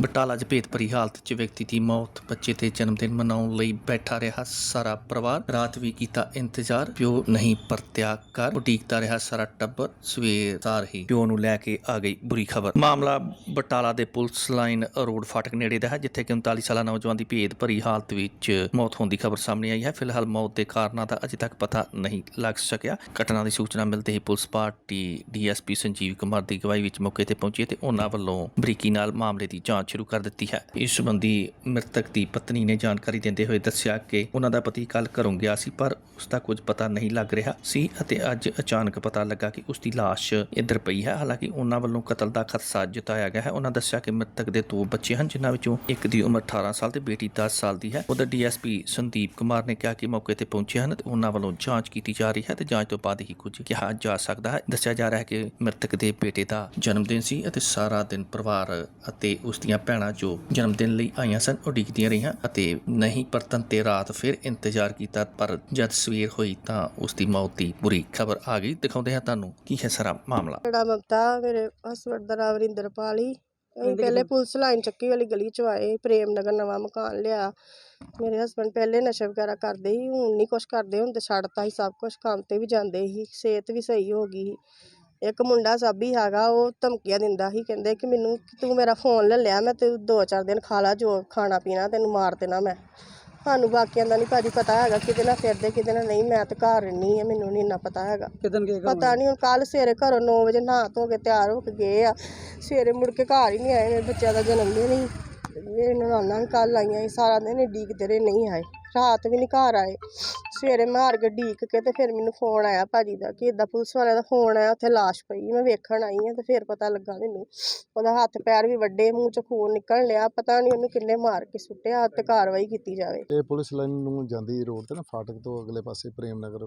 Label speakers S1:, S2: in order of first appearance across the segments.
S1: ਬਟਾਲਾ 'ਚ ਭੇਤ ਭਰੀ ਹਾਲਤ 'ਚ ਵਿਅਕਤੀ ਦੀ ਮੌਤ, ਬੱਚੇ ਤੇ ਜਨਮ ਦਿਨ ਮਨਾਉਣ ਲਈ ਬੈਠਾ ਰਿਹਾ ਸਾਰਾ ਪਰਿਵਾਰ। ਰਾਤ ਵੀ ਕੀਤਾ ਇੰਤਜ਼ਾਰ, ਪਿਓ ਨਹੀਂ ਪਰਤਿਆ ਕਰ ਉਡੀਕਦਾ ਰਿਹਾ ਸਾਰਾ ਟੱਬਰ, ਸਵੇਰ ਸਾਰ ਹੀ ਪਿਓ ਨੂੰ ਲੈ ਕੇ ਆ ਗਈ ਬੁਰੀ ਖਬਰ। ਮਾਮਲਾ ਬਟਾਲਾ ਦੇ ਪੁਲਿਸ ਲਾਈਨ ਰੋਡ ਫਾਟਕ ਨੇੜੇ ਦਾ ਹੈ, ਜਿੱਥੇ ਕਿ 39 ਸਾਲਾ ਨੌਜਵਾਨ ਦੀ ਭੇਤ ਭਰੀ ਹਾਲਤ ਵਿੱਚ ਮੌਤ ਹੋਣ ਦੀ ਖਬਰ ਸਾਹਮਣੇ ਆਈ ਹੈ। ਫਿਲਹਾਲ ਮੌਤ ਦੇ ਕਾਰਨਾਂ ਦਾ ਅਜੇ ਤੱਕ ਪਤਾ ਨਹੀਂ ਲੱਗ ਸਕਿਆ। ਘਟਨਾ ਦੀ ਸੂਚਨਾ ਮਿਲਦੇ ਹੀ police party DSP Sanjeev Kumar ਦੀ ਅਗਵਾਈ ਵਿੱਚ ਮੌਕੇ ਤੇ ਪਹੁੰਚੀ ਤੇ ਉਹਨਾਂ ਵੱਲੋਂ ਬਰੀਕੀ ਨਾਲ ਮਾਮਲੇ ਦੀ ਜਾਂਚ ਸ਼ੁਰੂ ਕਰ ਦਿੱਤੀ ਹੈ। ਇਸ ਸੰਬੰਧੀ ਮ੍ਰਿਤਕ ਦੀ ਪਤਨੀ ਨੇ ਜਾਣਕਾਰੀ ਦਿੰਦੇ ਹੋਏ ਦੱਸਿਆ ਕਿ ਉਹਨਾਂ ਦਾ ਪਤੀ ਕੱਲ ਘਰੋਂ ਗਿਆ ਸੀ, ਪਰ ਉਸ ਦਾ ਕੁਝ ਪਤਾ ਨਹੀਂ ਲੱਗ ਰਿਹਾ ਸੀ ਅਤੇ ਅੱਜ ਅਚਾਨਕ ਪਤਾ ਲੱਗਾ ਕਿ ਉਸ ਦੀ ਲਾਸ਼ ਇੱਧਰ ਪਈ ਹੈ। ਹਾਲਾਂਕਿ ਉਹਨਾਂ ਵੱਲੋਂ ਕਤਲ ਦਾ ਖਦਸ਼ਾ ਜਤਾਇਆ ਗਿਆ ਹੈ। ਉਹਨਾਂ ਦੱਸਿਆ ਕਿ ਮ੍ਰਿਤਕ ਦੇ ਦੋ ਬੱਚੇ ਹਨ, ਜਿਨ੍ਹਾਂ ਵਿੱਚੋਂ ਇੱਕ ਦੀ ਉਮਰ 18 ਸਾਲ ਤੇ ਬੇਟੀ 10 ਸਾਲ ਦੀ ਹੈ। ਉਧਰ ਡੀਐਸਪੀ ਸੰਦੀਪ ਕੁਮਾਰ ਨੇ ਕਿਹਾ ਕਿ ਮੌਕੇ ਤੇ ਪਹੁੰਚੇ ਹਨ ਤੇ ਉਹਨਾਂ ਵੱਲੋਂ ਜਾਂਚ ਕੀਤੀ ਜਾ ਰਹੀ ਹੈ ਤੇ ਜਾਂਚ ਤੋਂ ਬਾਅਦ ਹੀ ਕੁਝ ਕਿਹਾ ਜਾ ਸਕਦਾ ਹੈ। ਦੱਸਿਆ ਜਾ ਰਿਹਾ ਹੈ ਕਿ ਮ੍ਰਿਤਕ ਦੇ ਬੇਟੇ ਦਾ ਜਨਮ ਦਿਨ ਸੀ ਅਤੇ ਸਾਰਾ ਦਿਨ ਪਰਿਵਾਰ ਅਤੇ ਉਸ ਦੀਆਂ ਭੈਣਾਂ ਜੋ ਜਨਮ ਦਿਨ ਲਈ ਆਈਆਂ ਸਨ ਉਡੀਕਦੀਆਂ ਰਹੀਆਂ ਅਤੇ ਨਹੀਂ ਪਰਤਨ ਤੇ ਰਾਤ ਫਿਰ ਇੰਤਜ਼ਾਰ ਕੀਤਾ ਪਰ ਜਦ ਸਵੇਰ ਹੋਈ ਤਾਂ ਉਸ ਦੀ ਮੌਤ ਦੀ ਬੁਰੀ ਖਬਰ ਆ ਗਈ। ਦਿਖਾਉਂਦੇ ਹਾਂ ਤੁਹਾਨੂੰ ਕੀ ਹੈ ਸਾਰਾ ਮਾਮਲਾ।
S2: ਮੇਰਾ ਮਮਤਾ ਮੇਰੇ ਹਸਬੰਡ ਦਾ ਨਾਮ ਵਰਿੰਦਰਪਾਲ ਹੀ। ਅਸੀਂ ਪਹਿਲੇ ਪੁਲਿਸ ਲਾਈਨ ਚੱਕੀ ਵਾਲੀ ਗਲੀ ਚ ਆਏ ਪ੍ਰੇਮ ਨਗਰ ਨਵਾਂ ਮਕਾਨ ਲਿਆ। ਮੇਰੇ ਹਸਬੰਡ ਪਹਿਲੇ ਨਸ਼ਾ ਵਗੈਰਾ ਕਰਦੇ ਸੀ ਹੁਣ ਨਹੀਂ ਕੁਛ ਕਰਦੇ ਹੁਣ ਤੇ ਛੱਡਤਾ ਸੀ ਸਭ ਕੁਝ ਕੰਮ ਤੇ ਵੀ ਜਾਂਦੇ ਸੀ ਸਿਹਤ ਵੀ ਸਹੀ ਹੋ ਗਈ ਸੀ। ਇੱਕ ਮੁੰਡਾ ਸਾਬੀ ਹੈਗਾ ਉਹ ਧਮਕੀਆਂ ਦਿੰਦਾ ਸੀ ਕਹਿੰਦੇ ਕਿ ਮੈਨੂੰ ਕਿ ਤੂੰ ਮੇਰਾ ਫੋਨ ਲੈ ਲਿਆ ਮੈਂ ਤੇ ਦੋ ਚਾਰ ਦਿਨ ਖਾ ਲਾ ਜੋ ਖਾਣਾ ਪੀਣਾ ਤੈਨੂੰ ਮਾਰ ਦੇਣਾ ਮੈਂ। ਸਾਨੂੰ ਬਾਕੀਆਂ ਦਾ ਨਹੀਂ ਭਾਜੀ ਪਤਾ ਹੈਗਾ ਕਿਤੇ ਨਾਲ ਫਿਰਦੇ ਕਿਤੇ ਨਾਲ ਨਹੀਂ ਮੈਂ ਤੇ ਘਰ ਰਹਿੰਦੀ ਆ ਮੈਨੂੰ ਨਹੀਂ ਇੰਨਾ ਪਤਾ ਹੈਗਾ।
S3: ਕਿਦਨ ਗਏ ਘਰੋਂ?
S2: ਪਤਾ ਨਹੀਂ ਹੁਣ ਕੱਲ ਸਵੇਰੇ ਘਰੋਂ 9 ਵਜੇ ਨਹਾ ਧੋ ਕੇ ਤਿਆਰ ਹੋ ਕੇ ਗਏ ਆ। ਸਵੇਰੇ ਮੁੜ ਕੇ ਘਰ ਹੀ ਨਹੀਂ ਆਏ ਮੇਰੇ ਬੱਚਿਆਂ ਦਾ ਜਨਮ ਦਿਨ ਸੀ ਮੇਰੇ ਨਨਾਣਾ ਵੀ ਕੱਲ ਆਈਆਂ ਸੀ ਸਾਰਾ ਦਿਨ ਡੀਕਦੇ ਰਹੇ ਨਹੀਂ ਆਏ ਰਾਤ ਵੀ ਨਹੀਂ ਘਰ ਆਏ। ਸਵੇਰੇ ਮਾਰ ਕੇ ਡੀਕ ਕੇ ਤੇ ਫਿਰ ਮੈਨੂੰ ਫੋਨ ਆਇਆ ਭਾਜੀ ਦਾ ਕਿ ਇਦਾਂ ਪੁਲਿਸ ਵਾਲਿਆਂ ਦਾ ਫੋਨ ਆਇਆ, ਉੱਥੇ ਲਾਸ਼ ਪਈ ਮੈਂ ਵੇਖਣ ਆਈ ਆ ਤੇ ਫਿਰ ਪਤਾ ਲੱਗਾ ਮੈਨੂੰ। ਉਹਦਾ ਹੱਥ ਪੈਰ ਵੀ ਵੱਡੇ, ਮੂੰਹ ਚ ਖੂਨ ਨਿਕਲ ਲਿਆ ਪਤਾ ਨਹੀਂ ਉਹਨੂੰ ਕਿੰਨੇ ਮਾਰ ਕੇ ਸੁੱਟਿਆ ਤੇ ਕਾਰਵਾਈ ਕੀਤੀ ਜਾਵੇ।
S4: ਇਹ ਪੁਲਿਸ ਲਾਈਨ ਨੂੰ ਜਾਂਦੀ ਰੋਡ ਤੇ ਨਾ, ਫਾਟਕ ਤੋਂ ਅਗਲੇ ਪਾਸੇ ਪ੍ਰੇਮ ਨਗਰ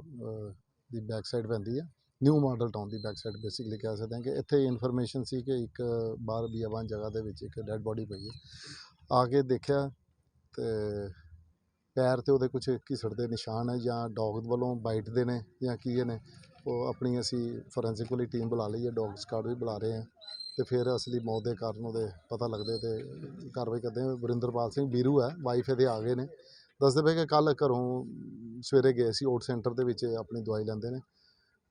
S4: ਦੀ ਬੈਕ ਸਾਈਡ ਪੈਂਦੀ ਹੈ ਨਿਊ ਮਾਡਲ ਟਾਊਨ ਦੀ ਬੈਕ ਸਾਈਡ ਬੇਸਿਕਲੀ ਕਹਿ ਸਕਦੇ ਹਾਂ ਕਿ ਇੱਥੇ ਇਨਫੋਰਮੇਸ਼ਨ ਸੀ ਕਿ ਇੱਕ ਬਾਹਰ ਬੀਆਬਾਨ ਜਗ੍ਹਾ ਦੇ ਵਿੱਚ ਇੱਕ ਡੈੱਡ ਬੋਡੀ ਪਈ ਹੈ ਆ ਕੇ ਦੇਖਿਆ ਤੇ ਪੈਰ ਤੇ ਉਹਦੇ ਕੁਝ ਘਿਸੜ ਦੇ ਨਿਸ਼ਾਨ ਹੈ ਜਾਂ ਡੋਗ ਵੱਲੋਂ ਬਾਈਟ ਦੇ ਨੇ ਜਾਂ ਕੀ ਇਹ ਨੇ, ਉਹ ਆਪਣੀ ਅਸੀਂ ਫੋਰੈਂਸਿਕ ਵਾਲੀ ਟੀਮ ਬੁਲਾ ਲਈ ਹੈ ਡੌਗ ਸਕਾਡ ਵੀ ਬੁਲਾ ਰਹੇ ਹਾਂ ਅਤੇ ਫਿਰ ਅਸਲੀ ਮੌਤ ਦੇ ਕਾਰਨ ਉਹਦੇ ਪਤਾ ਲੱਗਦੇ ਅਤੇ ਕਾਰਵਾਈ ਕਰਦੇ ਹਾਂ। ਵਰਿੰਦਰਪਾਲ ਸਿੰਘ ਬੀਰੂ ਹੈ ਵਾਈਫ ਇਹਦੇ ਆ ਗਏ ਨੇ। ਦੱਸਦੇ ਪਏ ਕਿ ਕੱਲ੍ਹ ਘਰੋਂ ਸਵੇਰੇ ਗਏ ਸੀ ਓਟ ਸੈਂਟਰ ਦੇ ਵਿੱਚ ਆਪਣੀ ਦਵਾਈ ਲੈਂਦੇ ਨੇ।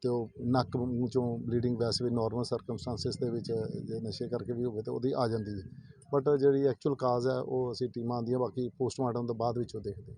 S4: ਅਤੇ ਉਹ ਨੱਕ ਮੂੰਹ ਚੋਂ ਬਲੀਡਿੰਗ ਵੈਸੇ ਵੀ ਨੋਰਮਲ ਸਰਕਮਸਟਾਂਸਿਸ ਦੇ ਵਿੱਚ ਜੇ ਨਸ਼ੇ ਕਰਕੇ ਵੀ ਹੋਵੇ ਤਾਂ ਉਹਦੀ ਆ ਜਾਂਦੀ ਹੈ। ਬਟ ਜਿਹੜੀ ਐਕਚੁਅਲ ਕਾਜ਼ ਹੈ, ਉਹ ਅਸੀਂ ਟੀਮਾਂ ਆਉਂਦੀਆਂ ਬਾਕੀ ਪੋਸਟਮਾਰਟਮ ਤੋਂ ਬਾਅਦ ਵਿੱਚ ਉਹ ਦੇਖਦੇ